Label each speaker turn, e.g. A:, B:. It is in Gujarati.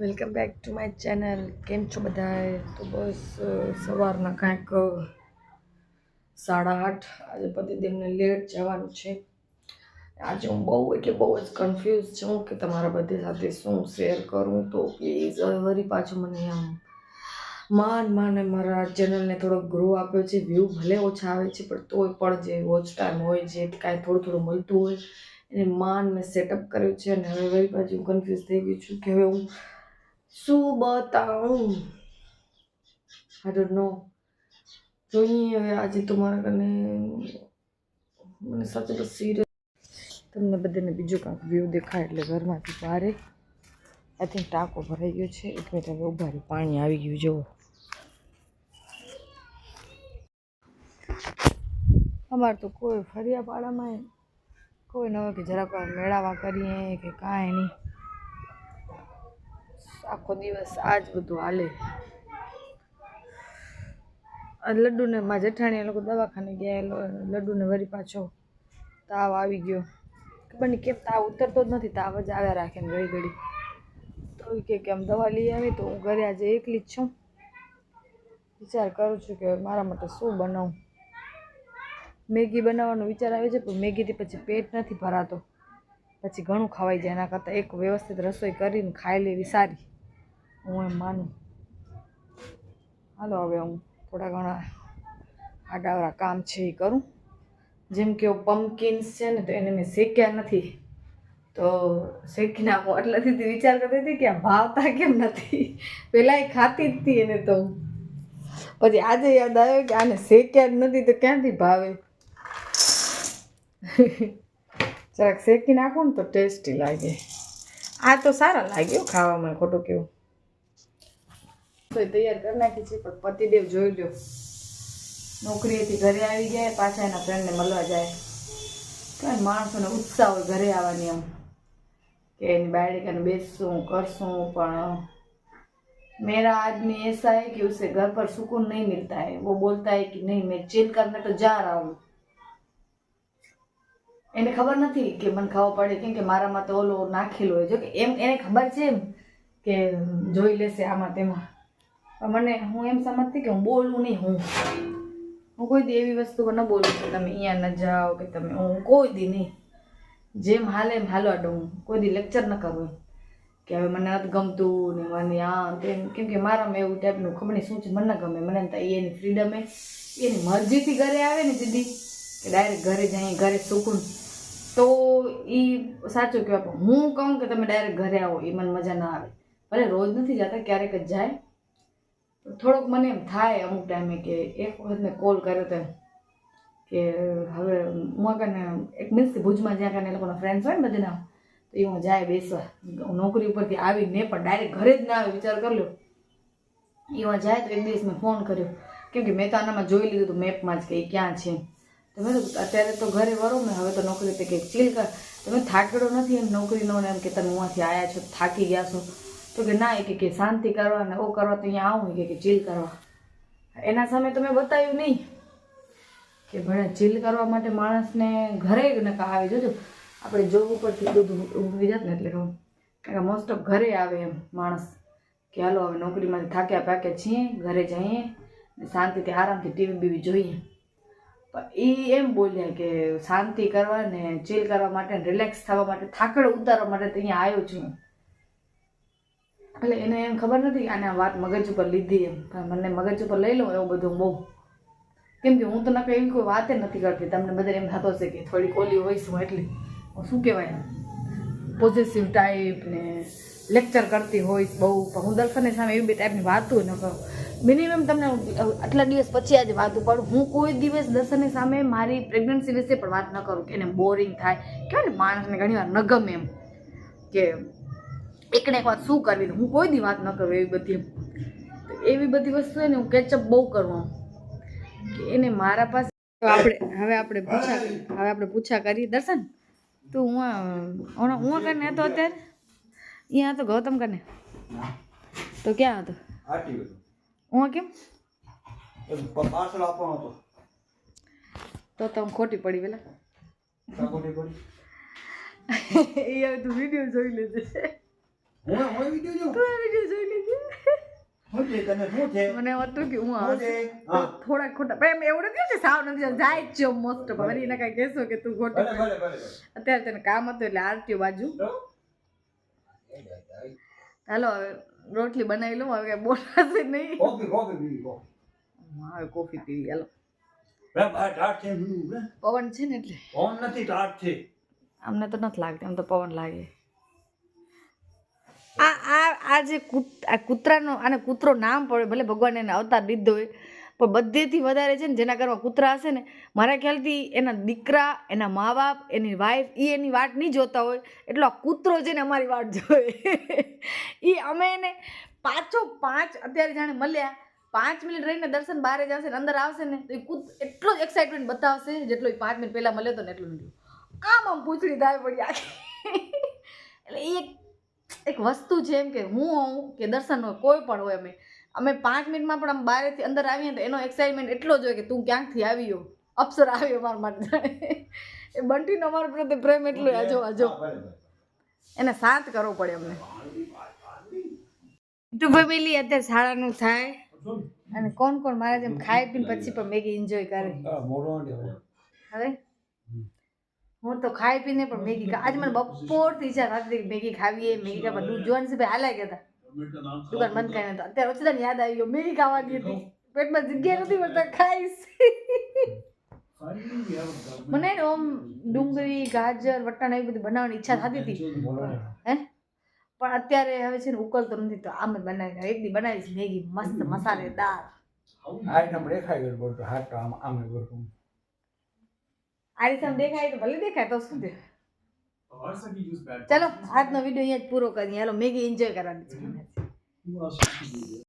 A: Welcome back to my channel. કેમ છો બધાએ? તો બસ સવારના કાંઈક સાડા આઠ. આજે પતિદેવને લેટ જવાનું છે. આજે હું બહુ, એટલે બહુ જ કન્ફ્યુઝ છું કે તમારા બધી સાથે શું શેર કરું તો પ્લીઝ વરી પાછું મને આમ માન, માને મારા ચેનલને થોડોક ગ્રો આપ્યો છે. વ્યૂ ભલે ઓછા આવે છે, પણ તોય પણ જે વોચ ટાઈમ હોય, જે કાંઈ થોડું થોડું મળતું હોય, એને માન મેં સેટઅપ કર્યું છે. અને હવે વરી પાછું કન્ફ્યુઝ થઈ ગયું છું કે હવે હું શું બતાવું આઈ ડોન્ટ નો જોઈએ હવે આજે તો મારા કને મને સાચે તો સિરિયસ તમને બધાને બીજું કાંઈક વ્યૂ દેખાય એટલે ઘરમાંથી બહાર આઈ થિંક ટાંકો ભરાઈ ગયો છે. એક મિનિટ હવે ઊભા રહ્યું પાણી આવી ગયું, જુઓ. અમારે તો કોઈ ફરિયાપાડામાં કોઈ ન હોય કે જરાક મેળાવા કરીએ કે કાંઈ નહીં. આખો દિવસ આ જ બધું હાલે. લડ્ડુને માં જેઠાણી એ લોકો દવાખાને ગયા લડ્ડુને વરી પાછો તાવ આવી ગયો. ખબર નહીં કેમ તાવ ઉતરતો જ નથી, તાવ જ આવ્યા રાખે ને ઘડી ઘડી તો કહે કે, આમ દવા લઈ આવી તો હું ઘરે આજે એકલી જ છું. વિચાર કરું છું કે મારા માટે શું બનાવું. મેગી બનાવવાનો વિચાર આવે છે, પણ મેગીથી પછી પેટ નથી ભરાતો. પછી ઘણું ખવાઈ જાય, એના કરતાં એક વ્યવસ્થિત રસોઈ કરીને ખાઈ લેવી સારી. હું એમ માનું. હાલો, હવે હું થોડા ઘણા આડાવડા કામ છે એ કરું. જેમ કે પમ્પકિન્સ છે ને, તો એને મેં શેક્યા નથી. તો શેકી નાખો એટલાથી વિચાર કરતી હતી કે આ ભાવતા કેમ નથી? પહેલાં એ ખાતી જ હતી એને તો. પછી આજે યાદ આવ્યો કે આને શેક્યા જ નથી, તો ક્યાંથી ભાવે? જરાક શેકી નાખો ને તો ટેસ્ટી લાગે. આ તો સારા લાગ્યો ખાવામાં, ખોટું કેવું. તો તૈયાર કરી નાખી છે પણ પતિદેવ જોઈ લ્યો નોકરીએથી ઘરે આવી ગયા પાછા એના ફ્રેન્ડને મળવા જાય કાંઈ માણસોને ઉત્સાહ હોય ઘરે આવવાની એમ કે એની બાયડી કને બેસશું કરશું પણ मेरा आदमी ऐसा है कि उसे घर पर सुकून नहीं मिलता है वो बोलता है कि नहीं मैं चिल करने तो जा रहा हूँ એને ખબર નથી કે મને ખાવો પડે કેમ કે મારામાં તો ઓલો નાખેલો હોય જો કે એમ એને ખબર છે એમ કે જોઈ લેશે આમાં તેમાં પણ મને, હું એમ સમજતી કે હું બોલું નહીં, હું. હું કોઈ દી એવી વસ્તુ ન બોલું કે તમે અહીંયા ન જાઓ, કે તમે, હું કોઈ દી નહીં. જેમ હાલે એમ હાલવા દઉં કોઈ દી લેક્ચર ન કરું એમ. કે હવે મને નથી ગમતું ને મને આ તેમ. કેમ કે મારામાં એવું ટાઈપનું ખબર નહીં, શું છે, મને ગમે. મને એમ થાય, એની ફ્રીડમ એ, એની મરજીથી ઘરે આવે ને દીદી કે ડાયરેક્ટ ઘરે જઈએ ઘરે સુકૂન. તો એ સાચું કહેવાય, પણ હું કહું કે તમે ડાયરેક્ટ ઘરે આવો એ મને મજા ના આવે. ભલે રોજ નથી જતા, ક્યારેક જ જાય. થોડોક મને એમ થાય અમુક ટાઈમે કે એક વખત મેં કોલ કર્યો તો કે હવે હું કને એક મીન્સ ભુજમાં જ્યાં કને એ લોકોના ફ્રેન્ડ્સ હોય ને બધાના, તો એ હું જાય બેસવા. નોકરી ઉપરથી આવીને પણ ડાયરેક્ટ ઘરે જ ના આવે વિચાર કરી લો હું જાય તો એક દિવસ મેં ફોન કર્યો. કેમ કે મેં તો આનામાં જોઈ લીધું હતું મેપમાં જ કે એ ક્યાં છે. તો મેં અત્યારે તો ઘરે વરો ને, હવે તો નોકરી તે કંઈક ચીલ કર. તમે થાકેડો નથી એમ નોકરીનો ને એમ કે તમે અહીંયાથી આવ્યા છો, થાકી ગયા છો. તો કે ના, એ કે શાંતિ કરવા ને ઓ કરવા તો અહીંયા આવું કે ચીલ કરવા. એના સામે તો મેં બતાવ્યું નહીં કે ભણે ચીલ કરવા માટે માણસને ઘરે ન આવી, જોજો. આપણે જોબ ઉપરથી બધું ઊભી જાત ને એટલે કહું. કે મોસ્ટ ઓફ ઘરે આવે એમ માણસ કે હાલો, હવે નોકરીમાંથી થાક્યા પાક્યા છીએ, ઘરે જઈએ ને શાંતિથી, આરામથી ટીવી બીવી જોઈએ. પણ એ એમ બોલ્યા કે શાંતિ કરવા ને ચીલ કરવા માટે રિલેક્સ થવા માટે, થાકડ ઉતારવા માટે અહીંયા આવ્યો છું. એટલે એને એમ ખબર નથી આને આ વાત મગજ ઉપર લીધી એમ. મને મગજ ઉપર લઈ લઉં એવું બધું બહુ કેમ કે હું તો નકર એવી કોઈ વાતે નથી કરતી. તમને બધા એમ થતો હશે કે થોડી ઓલી હોઈશ હું એટલી. શું કહેવાય પોઝિટિવ ટાઈપ ને લેક્ચર કરતી હોઈશ બહુ. પણ હું દર્શનની સામે એવી બે ટાઈપની વાતો ન કરું. મિનિમમ તમને આટલા દિવસ પછી આજે વાતું પાડું હું કોઈ દિવસ દર્શનની સામે મારી પ્રેગ્નન્સી વિશે પણ વાત ન કરું કે એને બોરિંગ થાય. કહેવાય ને માણસને ઘણીવાર ન ગમે એમ. કે એકને એક વાત શું કરવી? હું કોઈ દી વાત ન કરું એવી બધી. એવી બધી વસ્તુ છે ને હું કેચઅપ બહુ કરું કે એને મારા પાસે આપણે હવે આપણે પૂછા હવે આપણે પૂછા કરી. દર્શન તું હું હું કને હતો અત્યારે? અહીંયા હતો ગૌતમ કને તો ક્યાં હતો? હું કેમ?
B: પાર્સલ આપવાનો હતો.
A: તો તો ખોટી પડી પેલા.
B: કાકોટી પડી?
A: એ તું વીડિયો જોઈ લેજે.
B: હું હું વીડિયો જોઉં
A: તું આ જોઈ લીધી
B: શું તને શું છે?
A: મને હતું કે હું
B: શું
A: આવશે
B: છે
A: તો
B: હા.
A: થોડા ખોટા. પણ એમ એવું નથી સાવ નથી જાય જ છે મોસ્ટ ઓફ એને કાંઈ કહેશો કે તું ખોટું
B: ભલે ભલે ભલે ભલે.
A: અત્યારે તને કામ હતું એટલે આરટીઓ બાજુ. હાલો હવે રોટલી બનાવી લઉં. હવે બોલાશે નહીં.
B: કોફી કોફી પીવી કોફી.
A: હવે કોફી પીવી. હાલો. પવન છે ને એટલે?
B: પવન નથી ટાટ છે.
A: અમને તો નથી લાગતી આમ તો પવન લાગે. આ જે કૂતરાનો, આને કૂતરો નામ પડે, ભલે ભગવાન એને અવતાર લીધો હોય, પણ બધેથી વધારે છે ને જેના ઘરમાં કૂતરા હશે ને, મારા ખ્યાલથી એના દીકરા, એના મા બાપ એની વાઈફ એ એની વાટ નહીં જોતા હોય, એટલો કૂતરો છે ને અમારી વાટ જોવે. એ અમે એને પાંચો પાંચ અત્યારે જાણે મળ્યા, પાંચ મિનિટ રહીને દર્શન બહાર જશે ને અંદર આવશે ને, તો એ કૂત, એટલો જ એક્સાઇટમેન્ટ બતાવશે, જેટલો એ પાંચ મિનિટ પહેલાં મળ્યો હતો ને એટલું આમ આમ પૂછડી થાય પડી આખી. એટલે એ એક વસ્તુ એમ કે હું હોઉં કે દર્શન હોય કોઈ પણ હોય અમે અમે પાંચ મિનિટમાં પણ આમ બહારથી અંદર આવીએ તો એનો એક્સાઇટમેન્ટ એટલો જ હોય કે તું ક્યાંકથી આવ્યો અપ્સર આવ્યો મારા માટે. એ બંટીનો અમારા પ્રત્યે પ્રેમ એટલો આજો આજો. એને શાંત કરવો પડે અમને. તો ફેમિલી અત્યારે શાળાનું થાય? અને કોણ કોણ મારા જેમ ખાય પીને પછી પણ મેગી એન્જોય કરે?
B: હું
A: તો ખાઈ પીને પણ મેગી આજે મને બપોરથી ઈચ્છા થતી મેગી ખાવીએ, મેગી ખાવા દૂધ જોવાનું છે, ભાઈ હાલાય ગયા હતા. દુકાન બંધ કરીને તો અત્યારે ઓછા યાદ આવી ગયો, મેગી ખાવાની હતી. પેટમાં જગ્યા નથી મળતા ખાઈશ. મને ઓમ ડુંગળી, ગાજર, વટાણા એવી બધી બનાવવાની ઈચ્છા થતી હતી. હે? પણ અત્યારે હવે છે ને ઉકલતો નથી, તો આમ જ બનાવી એક દી બનાવીશ મેગી, મસ્ત મસાલેદાર.
B: આઈટમ એકદમ ગયો બોલતો હાથ આમ આમ બોલતું.
A: આ રીતે દેખાય તો ભલે દેખાય તો શું છે ચલો આજનો વીડિયો અહીંયા જ પૂરો કરીએ. હાલો મેગી એન્જોય કરવાની છે.